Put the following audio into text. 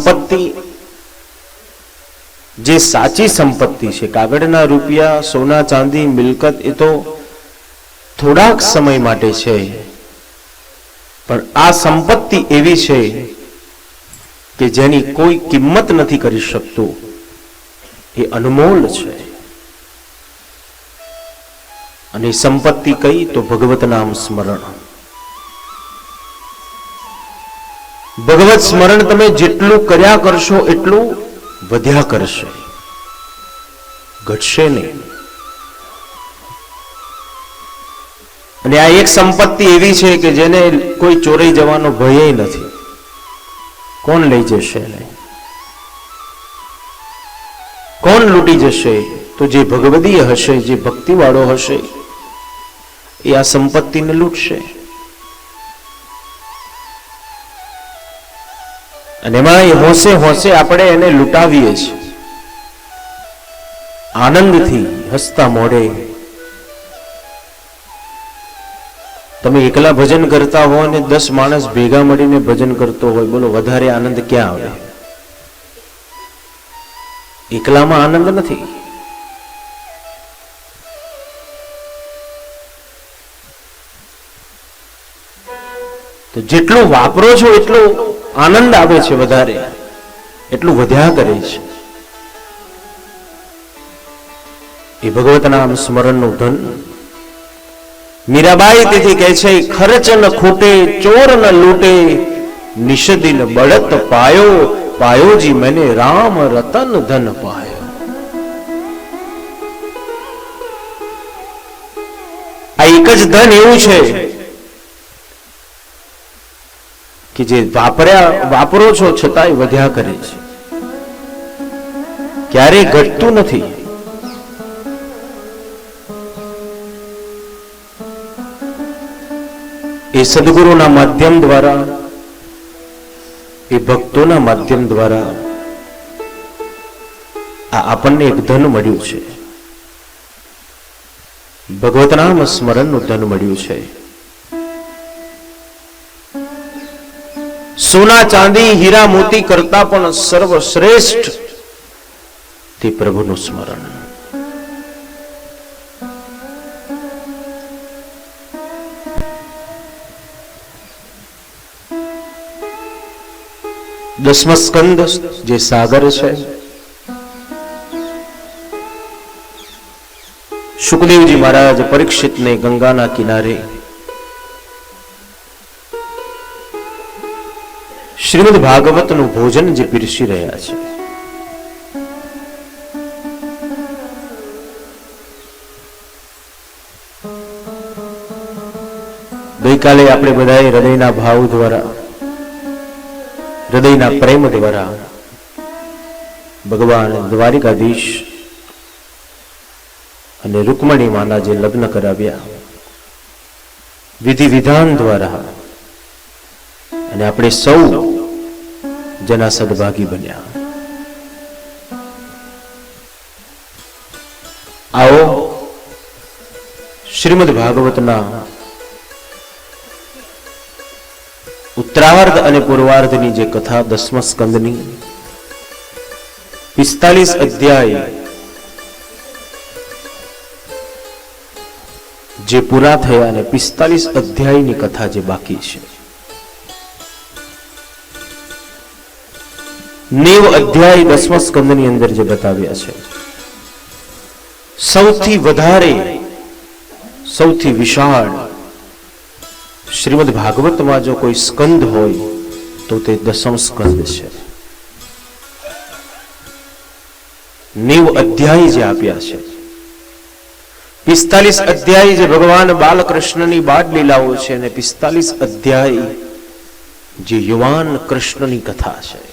સંપત્તિ જે સાચી સંપત્તિ છે, કાગળના રૂપિયા, સોના, ચાંદી, મિલકત, એ તો થોડાક સમય માટે છે. પણ આ સંપત્તિ એવી છે કે જેની કોઈ કિંમત નથી કરી શકતું. એ અનમોલ છે. અને સંપત્તિ કઈ તો ભગવત નામ સ્મરણ. ભગવત સ્મરણ તમે જેટલું કર્યા કરશો, એટલું વધ્યા કરશે. ઘટશે નહીં. અને આ એક સંપત્તિ એવી છે કે જેને કોઈ ચોરાઈ જવાનો ભય નથી. કોણ લઈ જશે એને? કોણ લૂંટી જશે? તો જે ભગવદીય હશે, જે ભક્તિવાળો હશે, એ આ સંપત્તિને લૂંટશે. અને એમાં હોંશે હોંશે આપણે એને લૂંટાવીએ છીએ. આનંદથી હસતા મોઢે. તમે એકલા ભજન કરતા હો અને દસ માણસ ભેગા મળીને ભજન કરતો હોય, બોલો, વધારે આનંદ ક્યાં આવે? એકલામાં આનંદ નથી. તો જેટલું વાપરો છો એટલો આનંદ આવે છે વધારે. એટલું વધ્યા કરે છે. એ ભગવત નામ સ્મરણનું ધન. મીરાબાઈ તેથી કહે છે, ખર્ચ ન ખૂટે, ચોર ન લૂટે નિષદિન બળત પાયો પાયોજી મને રામ રતન ધન પાયો. આ એક જ ધન એવું છે કે જે વાપર્યા, વાપરો છો છતાંય વધ્યા કરે છે. ક્યારેય ઘટતું નથી. એ સદગુરુના માધ્યમ દ્વારા, એ ભક્તોના માધ્યમ દ્વારા આ આપણને એક ધન મળ્યું છે. ભગવતનામ સ્મરણનું ધન મળ્યું છે. સોના ચાંદી, હીરા મોતી કરતા પણ સર્વશ્રેષ્ઠ તે પ્રભુનું સ્મરણ. દસમ સ્કંદ જે સાગર છે, સુખદેવજી મહારાજ પરીક્ષિતને ગંગાના કિનારે શ્રીમદ ભાગવતનું ભોજન જે પીરસી રહ્યા છે. ગઈકાલે આપણે બધાએ હૃદયના ભાવ દ્વારા, હૃદયના પ્રેમ દ્વારા ભગવાન દ્વારિકાધીશ અને રૂકમણી માના જે લગ્ન કરાવ્યા. વિધિ વિધાન દ્વારા. અને આપણે સૌ જેના સદભાગી બન્યા. આવો, શ્રીમદ ભાગવતના ઉત્તરાર્ધ અને પૂર્વાર્ધની જે કથા દસમ સ્કંદની પિસ્તાલીસ અધ્યાય જે પૂરા થયા અને પિસ્તાલીસ અધ્યાયની કથા જે બાકી છે. નેવ અધ્યાય દસમ સ્કંદની અંદર જે બતાવ્યા છે. સૌથી વધારે, સૌથી વિશાળ શ્રીમદ ભાગવતમાં જો કોઈ સ્કંદ હોય, તો તે દસમ સ્કંદ છે. નેવ અધ્યાય જે આપ્યા છે. પિસ્તાલીસ અધ્યાય જે ભગવાન બાલકૃષ્ણની બાદ લીલાઓ છે અને પિસ્તાલીસ અધ્યાય જે યુવાન કૃષ્ણની કથા છે.